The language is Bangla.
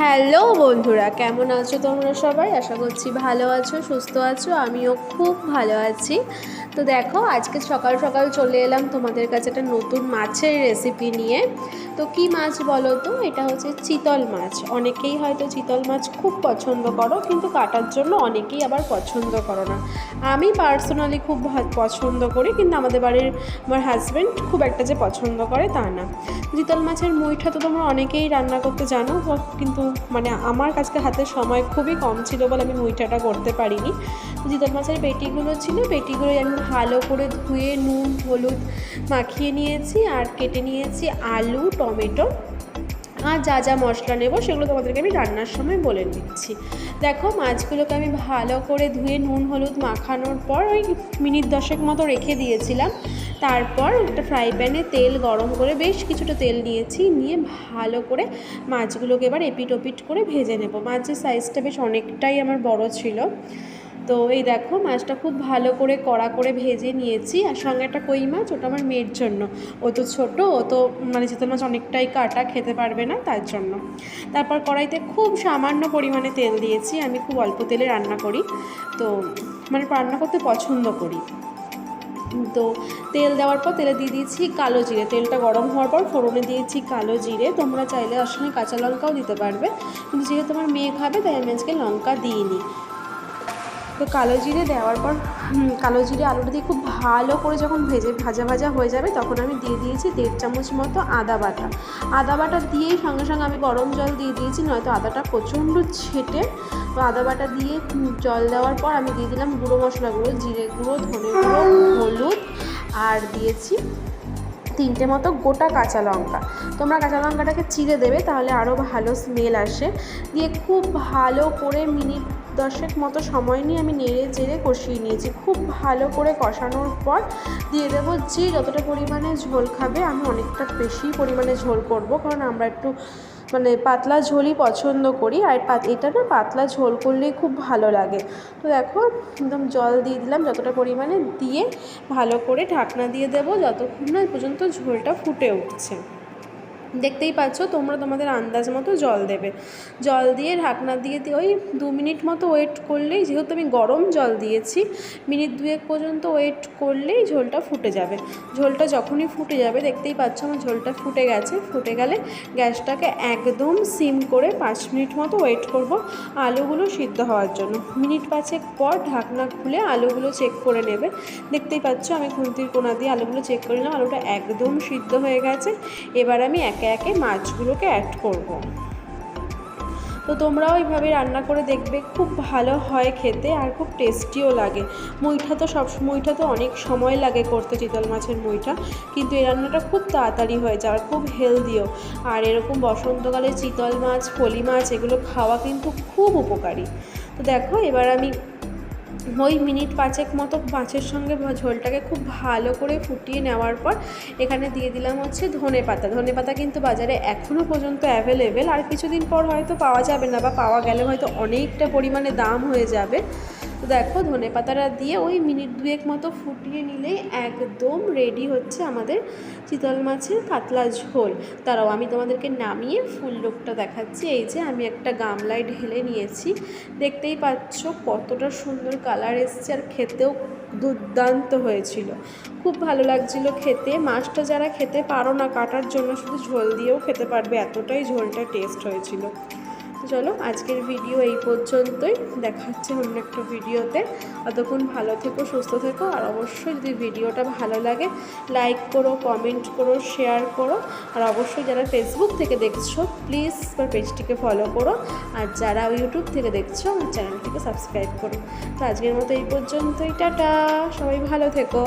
হ্যালো বন্ধুরা, কেমন আছো তোমরা সবাই? আশা করছি ভালো আছো, সুস্থ আছো, আমিও খুব ভালো আছি। তো দেখো, আজকে সকাল সকাল চলে এলাম তোমাদের কাছে একটা নতুন মাছের রেসিপি নিয়ে। তো কি মাছ বলো তো? এটা হচ্ছে চিতল মাছ। অনেকেই হয়তো চিতল মাছ খুব পছন্দ করো, কিন্তু কাটার জন্য অনেকেই আবার পছন্দ করো না। আমি পার্সোনালি খুব পছন্দ করি, কিন্তু আমাদের বাড়ির, আমার হাজব্যান্ড খুব একটা যে পছন্দ করে তা না। চিতল মাছের মুইঠা তো তোমরা অনেকেই রান্না করতে জানো, কিন্তু মানে আমার কাছে হাতে সময় খুবই কম ছিল বলে আমি মুইঠাটা করতে পারিনি। জিতল মাছের পেটিগুলো ছিল, পেটিগুলো আমি ভালো করে ধুয়ে নুন, হলুদ মাখিয়ে নিয়েছি আর কেটে নিয়েছি আলু, টমেটো আর যা যা মশলা নেব সেগুলো তোমাদেরকে আমি রান্নার সময় বলে দিচ্ছি। দেখো মাছগুলোকে আমি ভালো করে ধুয়ে নুন, হলুদ মাখানোর পর ওই মিনিট দশেক মতো রেখে দিয়েছিলাম। তারপর একটা ফ্রাই প্যানে তেল গরম করে বেশ কিছুটা তেল নিয়েছি, নিয়ে ভালো করে মাছগুলোকে এবার এপিট ওপিট করে ভেজে নেব। মাছের সাইজটা বেশ অনেকটাই আমার বড় ছিল। তো এই দেখো, মাছটা খুব ভালো করে কড়া করে ভেজে নিয়েছি। আর সঙ্গে একটা কই মাছ, ওটা আমার মেয়ের জন্য। ও তো ছোটো, ও তো মানে চিতল মাছ অনেকটাই কাটা, খেতে পারবে না তার জন্য। তারপর কড়াইতে খুব সামান্য পরিমাণে তেল দিয়েছি, আমি খুব অল্প তেলে রান্না করি। তো মানে রান্না করতে পছন্দ করি। তো তেল দেওয়ার পর তেলে দিয়ে দিয়েছি কালো জিরে। তেলটা গরম হওয়ার পর ফোড়নে দিয়েছি কালো জিরে। তোমরা চাইলে আসলে কাঁচা লঙ্কাও দিতে পারবে। কিন্তু যেহেতু তোমার মেয়ে খাবে, তাই আমি আজকে লঙ্কা দিইনি। তো কালো জিরে দেওয়ার পর কালো জিরে আলুটা দিয়ে খুব ভালো করে যখন ভেজে, ভাজা ভাজা হয়ে যাবে, তখন আমি দিয়ে দিয়েছি দেড় চামচ মতো আদা বাটা। আদা বাটা দিয়েই সঙ্গে সঙ্গে আমি গরম জল দিয়ে দিয়েছি, নয়তো আদাটা প্রচণ্ড ছেটে। তো আদা বাটা দিয়ে জল দেওয়ার পর আমি দিয়ে দিলাম গুঁড়ো মশলাগুলো জিরে গুঁড়ো, ধনে গুঁড়ো, হলুদ, আর দিয়েছি তিনটে মতো গোটা কাঁচা লঙ্কা। তোমরা কাঁচা লঙ্কাটাকে চিড়ে দেবে, তাহলে আরও ভালো স্মেল আসে। দিয়ে খুব ভালো করে মিনিট দশেক মতো সময় নিয়ে আমি নেড়ে চেড়ে কষিয়ে নিয়েছি। খুব ভালো করে কষানোর পর দিয়ে দেবো যে যতটা পরিমাণে ঝোল খাবে, আমি অনেকটা বেশি পরিমাণে ঝোল করব। কারণ আমরা একটু মানে পাতলা ঝোলই পছন্দ করি। আর এটা না পাতলা ঝোল করলেই খুব ভালো লাগে। তো দেখো, একদম জল দিয়ে দিলাম যতটা পরিমাণে। দিয়ে ভালো করে ঢাকনা দিয়ে দেবো যতক্ষণ না পর্যন্ত ঝোলটা ফুটে উঠছে। দেখতেই পাচ্ছ, তোমরা তোমাদের আন্দাজ মতো জল দেবে। জল দিয়ে ঢাকনা দিয়ে দিয়ে ওই দু মিনিট মতো ওয়েট করলেই, যেহেতু আমি গরম জল দিয়েছি, মিনিট দুয়েক পর্যন্ত ওয়েট করলেই ঝোলটা ফুটে যাবে। ঝোলটা যখনই ফুটে যাবে, দেখতেই পাচ্ছ আমার ঝোলটা ফুটে গেছে। ফুটে গেলে গ্যাসটাকে একদম সিম করে পাঁচ মিনিট মতো ওয়েট করব আলুগুলো সিদ্ধ হওয়ার জন্য। মিনিট পাঁচেক পর ঢাকনা খুলে আলুগুলো চেক করে নেবে। দেখতেই পাচ্ছ আমি খুন্তির কোনা দিয়ে আলুগুলো চেক করে নিলাম, আলুটা একদম সিদ্ধ হয়ে গেছে। এবার আমি একে একে একে মাছগুলোকে অ্যাড করব। তো তোমরাও এইভাবে রান্না করে দেখবে, খুব ভালো হয় খেতে আর খুব টেস্টিও লাগে। মুইঠা তো সব মুইঠা তো অনেক সময় লাগে করতে, চিতল মাছের মুইঠা। কিন্তু এই রান্নাটা খুব তাড়াতাড়ি হয়ে যায় আর খুব হেলদিও আর এরকম বসন্তকালে চিতল মাছ ফলি মাছ, এগুলো খাওয়া কিন্তু খুব উপকারী। তো দেখো, এবার আমি ওই মিনিট পাঁচেক মতো মাছের সঙ্গে ঝোলটাকে খুব ভালো করে ফুটিয়ে নেওয়ার পর এখানে দিয়ে দিলাম হচ্ছে ধনে পাতা। ধনে পাতা কিন্তু বাজারে এখনও পর্যন্ত অ্যাভেলেবেল আর কিছুদিন পর হয়তো পাওয়া যাবে না বা পাওয়া গেলে হয়তো অনেকটা পরিমাণে দাম হয়ে যাবে। তো দেখো ধনে পাতাটা দিয়ে ওই মিনিট দুয়েক মতো ফুটিয়ে নিলেই একদম রেডি হচ্ছে আমাদের চিতল মাছের পাতলা ঝোল। তারাও আমি তোমাদেরকে নামিয়ে ফুল লোকটা দেখাচ্ছি। এই যে আমি একটা গামলায় ঢেলে নিয়েছি। দেখতেই পাচ্ছ কতটা সুন্দর কালার এসছে আর খেতেও দুর্দান্ত হয়েছিল। খুব ভালো লাগছিল খেতে। মাছটা যারা খেতে পারো না কাটার জন্য শুধু ঝোল দিয়েও খেতে পারবে। এতটাই ঝোলটা টেস্ট হয়েছিল। চলো, আজকের ভিডিও এই পর্যন্তই। দেখা হচ্ছে অন্য একটা ভিডিওতে অতক্ষণ ভালো থেকো, সুস্থ থেকো, আর অবশ্যই যদি ভিডিওটা ভালো লাগে লাইক করো কমেন্ট করো শেয়ার করো। আর অবশ্যই যারা ফেসবুক থেকে দেখছ প্লিজ আমার পেজটিকে ফলো করো। আর যারা ইউটিউব থেকে দেখছ, আমার চ্যানেলটিকে সাবস্ক্রাইব করো। তো আজকের মতো এই পর্যন্তই। টাটা! সবাই ভালো থেকো।